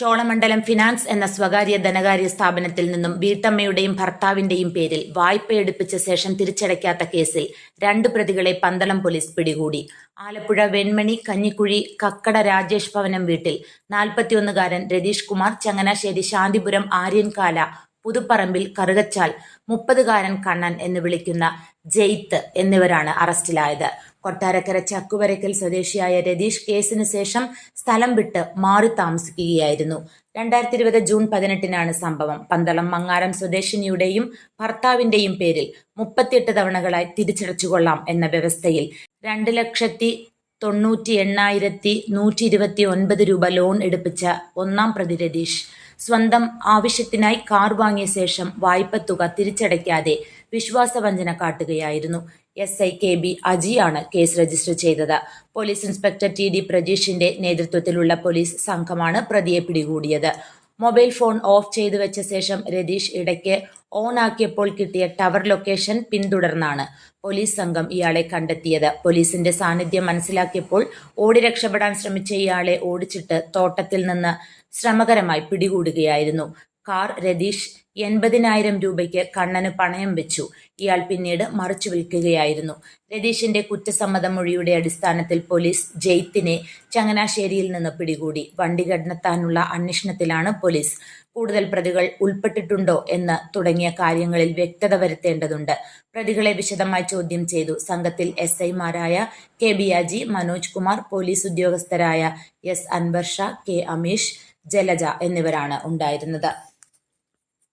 Cholamandalam finance എന്ന സ്വകാര്യ ധനകാര്യ സ്ഥാപനത്തിൽ നിന്നും വീട്ടമ്മയുടെയും ഭർത്താവിന്റെയും പേരിൽ വായ്പയെടുപ്പിച്ച ശേഷം തിരിച്ചടയ്ക്കാത്ത കേസിൽ രണ്ട് പ്രതികളെ പന്തളം പോലീസ് പിടികൂടി. ആലപ്പുഴ വെൺമണി കഞ്ഞിക്കുഴി കക്കട രാജേഷ് ഭവനം വീട്ടിൽ നാൽപ്പത്തിയൊന്നുകാരൻ രതീഷ് കുമാർ ചങ്ങനാശ്ശേരി ശാന്തിപുരം ആര്യൻകാല പുതുപ്പറമ്പിൽ കറുകച്ചാൽ മുപ്പതുകാരൻ കണ്ണൻ എന്ന് വിളിക്കുന്ന ജെയ്ത്ത് എന്നിവരാണ് അറസ്റ്റിലായത്. കൊട്ടാരക്കര ചക്കുവരയ്ക്കൽ സ്വദേശിയായ രതീഷ് കേസിന് ശേഷം സ്ഥലം വിട്ട് മാറി താമസിക്കുകയായിരുന്നു. രണ്ടായിരത്തി ഇരുപത് ജൂൺ പതിനെട്ടിനാണ് സംഭവം. പന്തളം മങ്ങാരം സ്വദേശിനിയുടെയും ഭർത്താവിന്റെയും പേരിൽ മുപ്പത്തിയെട്ട് തവണകളായി തിരിച്ചടച്ചുകൊള്ളാം എന്ന വ്യവസ്ഥയിൽ രണ്ട് ലക്ഷത്തി തൊണ്ണൂറ്റി എണ്ണായിരത്തി നൂറ്റി ഇരുപത്തി ഒൻപത് രൂപ ലോൺ എടുപ്പിച്ച ഒന്നാം പ്രതി രതീഷ് സ്വന്തം ആവശ്യത്തിനായി കാർ വാങ്ങിയ ശേഷം വായ്പ തുക തിരിച്ചടയ്ക്കാതെ വിശ്വാസവഞ്ചന കാട്ടുകയായിരുന്നു. എസ് ഐ കെ ബി അജിയാണ് കേസ് രജിസ്റ്റർ ചെയ്തത്. പോലീസ് ഇൻസ്പെക്ടർ ടി ഡി പ്രജീഷിന്റെ നേതൃത്വത്തിലുള്ള പോലീസ് സംഘമാണ് പ്രതിയെ പിടികൂടിയത്. മൊബൈൽ ഫോൺ ഓഫ് ചെയ്തു വെച്ച ശേഷം രതീഷ് ഇടയ്ക്ക് ഓൺ ആക്കിയപ്പോൾ കിട്ടിയ ടവർ ലൊക്കേഷൻ പിന്തുടർന്നാണ് പോലീസ് സംഘം ഇയാളെ കണ്ടെത്തിയത്. പോലീസിന്റെ സാന്നിധ്യം മനസ്സിലാക്കിയപ്പോൾ ഓടി രക്ഷപ്പെടാൻ ശ്രമിച്ച ഇയാളെ ഓടിച്ചിട്ട് തോട്ടത്തിൽ നിന്ന് ശ്രമകരമായി പിടികൂടുകയായിരുന്നു. കാർ രതീഷ് എൺപതിനായിരം രൂപയ്ക്ക് കണ്ണന് പണയം വെച്ചു. ഇയാൾ പിന്നീട് മറിച്ചു വിൽക്കുകയായിരുന്നു. രതീഷിന്റെ കുറ്റസമ്മത മൊഴിയുടെ അടിസ്ഥാനത്തിൽ പോലീസ് ജയ്ത്തിനെ ചങ്ങനാശ്ശേരിയിൽ നിന്ന് പിടികൂടി. വണ്ടി കടന്നെത്താനുള്ള അന്വേഷണത്തിലാണ് പോലീസ്. കൂടുതൽ പ്രതികൾ ഉൾപ്പെട്ടിട്ടുണ്ടോ എന്ന് തുടങ്ങിയ കാര്യങ്ങളിൽ വ്യക്തത വരുത്തേണ്ടതുണ്ട്. പ്രതികളെ വിശദമായി ചോദ്യം ചെയ്തു. സംഘത്തിൽ എസ് ഐമാരായ കെ ബിയാജി മനോജ് കുമാർ പോലീസ് ഉദ്യോഗസ്ഥരായ എസ് അൻവർ ഷാ കെ അമീഷ് ജലജ എന്നിവരാണ് ഉണ്ടായിരുന്നത്.